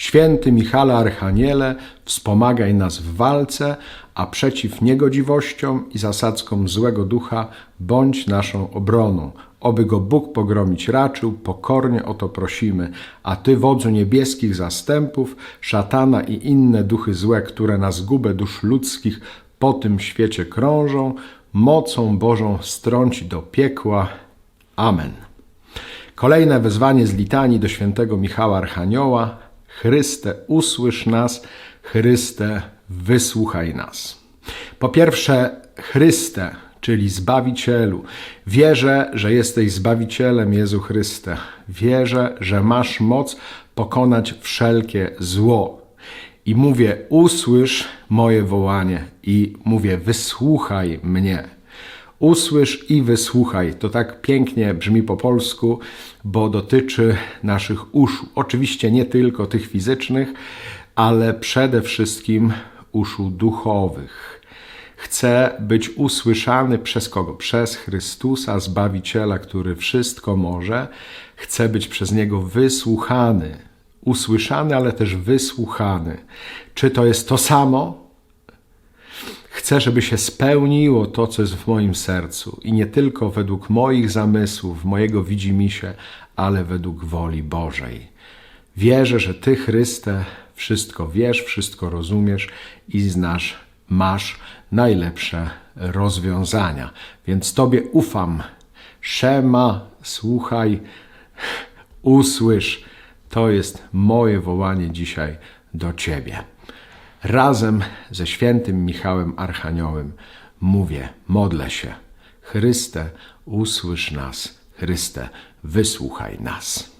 Święty Michale Archaniele, wspomagaj nas w walce, a przeciw niegodziwościom i zasadzkom złego ducha bądź naszą obroną. Oby go Bóg pogromić raczył, pokornie o to prosimy. A Ty, wodzu niebieskich zastępów, szatana i inne duchy złe, które na zgubę dusz ludzkich po tym świecie krążą, mocą Bożą strąci do piekła. Amen. Kolejne wezwanie z litanii do świętego Michała Archanioła. Chryste, usłysz nas, Chryste, wysłuchaj nas. Po pierwsze, Chryste, czyli Zbawicielu. Wierzę, że jesteś Zbawicielem Jezu Chryste. Wierzę, że masz moc pokonać wszelkie zło. I mówię, usłysz moje wołanie i mówię, wysłuchaj mnie. Usłysz i wysłuchaj. To tak pięknie brzmi po polsku, bo dotyczy naszych uszu. Oczywiście nie tylko tych fizycznych, ale przede wszystkim uszu duchowych. Chcę być usłyszany przez kogo? Przez Chrystusa, Zbawiciela, który wszystko może. Chcę być przez Niego wysłuchany. Usłyszany, ale też wysłuchany. Czy to jest to samo? Chcę, żeby się spełniło to, co jest w moim sercu i nie tylko według moich zamysłów, mojego widzimisię, ale według woli Bożej. Wierzę, że Ty, Chryste, wszystko wiesz, wszystko rozumiesz i znasz, masz najlepsze rozwiązania. Więc Tobie ufam. Szema, słuchaj, usłysz. To jest moje wołanie dzisiaj do Ciebie. Razem ze świętym Michałem Archaniołem mówię, modlę się. Chryste, usłysz nas. Chryste, wysłuchaj nas.